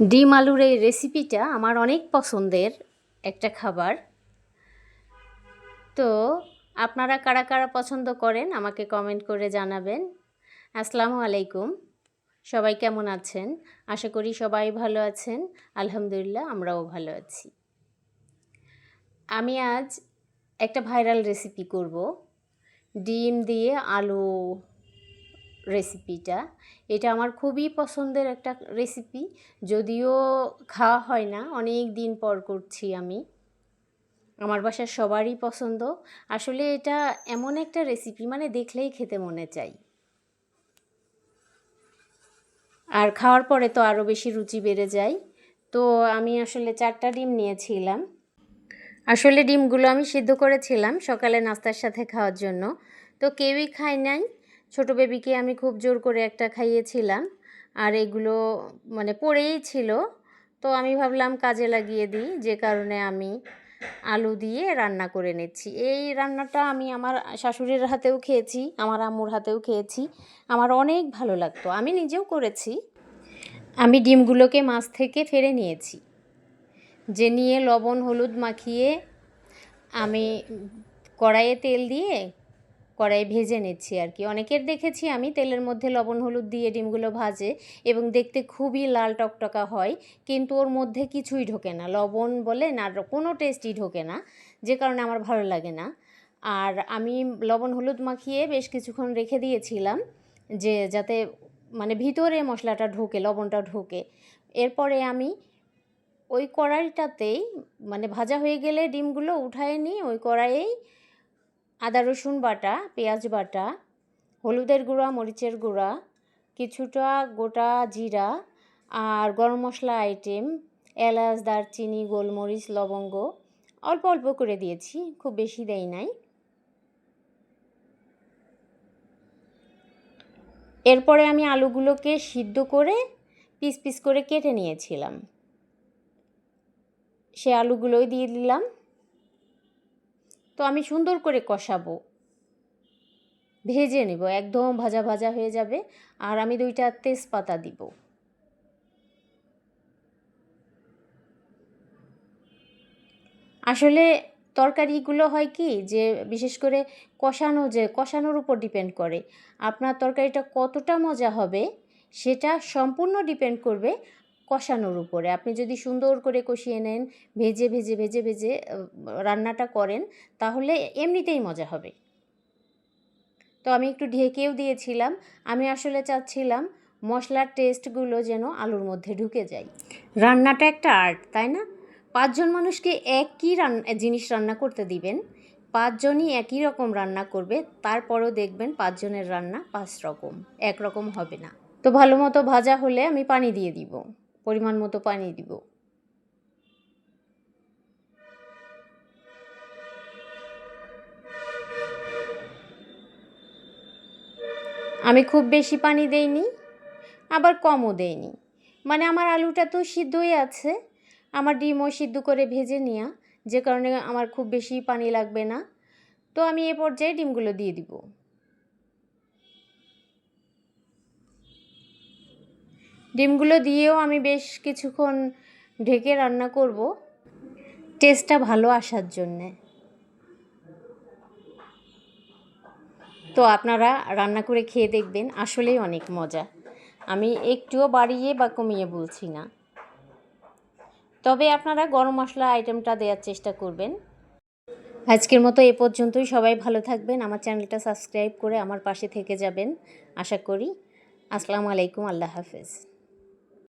ডিম আলুর এই রেসিপিটা আমার অনেক পছন্দের একটা খাবার। তো আপনারা কারা কারা পছন্দ করেন আমাকে কমেন্ট করে জানাবেন। আসসালামু আলাইকুম। সবাই কেমন আছেন? আশা করি সবাই ভালো আছেন। আলহামদুলিল্লাহ, আমরাও ভালো আছি। আমি আজ একটা ভাইরাল রেসিপি করব। ডিম দিয়ে আলু রেসিপিটা এটা আমার খুবই পছন্দের একটা রেসিপি যদিও খাওয়া হয় না, অনেক দিন পর করছি আমি। আমার বাসার সবারই পছন্দ। আসলে এটা এমন একটা রেসিপি মানে দেখলেই খেতে মনে চাই। আর খাওয়ার পরে তো আরও বেশি রুচি বেড়ে যায়। তো আমি আসলে চারটা ডিম নিয়েছিলাম। আসলে ডিমগুলো আমি সিদ্ধ করেছিলাম সকালে নাস্তার সাথে খাওয়ার জন্য। তো কেউই খায় নাই। ছোট বেবিকে আমি খুব জোর করে একটা খাইয়েছিলাম, আর এগুলো মানে পড়েই ছিল। তো আমি ভাবলাম কাজে লাগিয়ে দিই, যে কারণে আমি আলু দিয়ে রান্না করে নিচ্ছি। এই রান্নাটা আমি আমার শাশুড়ির হাতেও খেয়েছি, আমার আম্মুর হাতেও খেয়েছি। আমার অনেক ভালো লাগতো, আমি নিজেও করেছি। আমি ডিমগুলোকে মাছ থেকে ফেরে নিয়েছি, যে নিয়ে লবণ, হলুদ মাখিয়ে আমি কড়াইয়ে তেল দিয়ে কড়াই ভেজে নিচ্ছি আর কি। অনেকের দেখেছি আমি তেলের মধ্যে লবণ, হলুদ দিয়ে ডিমগুলো ভাজে এবং দেখতে খুবই লাল টকটকা হয়, কিন্তু ওর মধ্যে কিছুই ঢোকে না। লবণ বলে না কোনো টেস্টই ঢোকে না, যে কারণে আমার ভালো লাগে না। আর আমি লবণ, হলুদ মাখিয়ে বেশ কিছুক্ষণ রেখে দিয়েছিলাম যে যাতে মানে ভিতরে মশলাটা ঢোকে, লবণটা ঢোকে। এরপরে আমি ওই কড়াইটাতেই মানে ভাজা হয়ে গেলে ডিমগুলো উঠায় নিই ওই কড়াইয়েই আদা, রসুন বাটা, পেঁয়াজ বাটা, হলুদের গুঁড়া, মরিচের গুঁড়া, কিছুটা গোটা জিরা আর গরম মশলা আইটেম এলাচ, দারচিনি, গোলমরিচ, লবঙ্গ অল্প অল্প করে দিয়েছি, খুব বেশি দেই নাই। এরপরে আমি আলুগুলোকে সিদ্ধ করে পিস পিস করে কেটে নিয়েছিলাম। সে আলুগুলোই দিয়ে দিলাম। তো আমি সুন্দর করে কষাবো। ভেজে নিব, একদম ভাজা ভাজা হয়ে যাবে। আর আমি দুইটা তেজপাতা দিব। আসলে তরকারিগুলো হয় কি যে, বিশেষ করে কষানো যে, কষানোর উপর ডিপেন্ড করে। আপনার তরকারিটা কতটা মজা হবে, সেটা সম্পূর্ণ ডিপেন্ড করবে কষানোর উপরে। আপনি যদি সুন্দর করে কষিয়ে নেন, ভেজে ভেজে ভেজে ভেজে রান্নাটা করেন, তাহলে এমনিতেই মজা হবে। তো আমি একটু ঢেকেও দিয়েছিলাম। আমি আসলে চাচ্ছিলাম মশলার টেস্টগুলো যেন আলুর মধ্যে ঢুকে যায়। রান্নাটা একটা আর্ট, তাই না? পাঁচজন মানুষকে একই রান্না জিনিস রান্না করতে দিবেন। পাঁচজনই একই রকম রান্না করবে। তারপরও দেখবেন পাঁচজনের রান্না পাঁচ রকম একরকম হবে না। তো ভালো মতো ভাজা হলে আমি পানি দিয়ে দিব। পরিমাণ মতো পানি দিব। আমি খুব বেশি পানি দেইনি, আবার কমও দেইনি। মানে আমার আলুটা তো সিদ্ধই আছে, আমার ডিমও সিদ্ধ করে ভেজে নেওয়া যে কারণে আমার খুব বেশি পানি লাগবে না। তো আমি এ পর্যায়ে ডিমগুলো দিয়ে দিব। ডিমগুলো দিয়েও আমি বেশ কিছুক্ষণ ঢেকে রান্না করব। টেস্টটা ভালো আসার জন্যে। তো আপনারা রান্না করে খেয়ে দেখবেন, আসলেই অনেক মজা। আমি একটুও বাড়িয়ে বা কমিয়ে বলছি না। তবে আপনারা গরম মশলা আইটেমটা দেওয়ার চেষ্টা করবেন। আজকের মতো এ পর্যন্তই। সবাই ভালো থাকবেন। আমার চ্যানেলটা সাবস্ক্রাইব করে আমার পাশে থেকে যাবেন। আশা করি। আসসালামু আলাইকুম। আল্লাহ হাফেজ।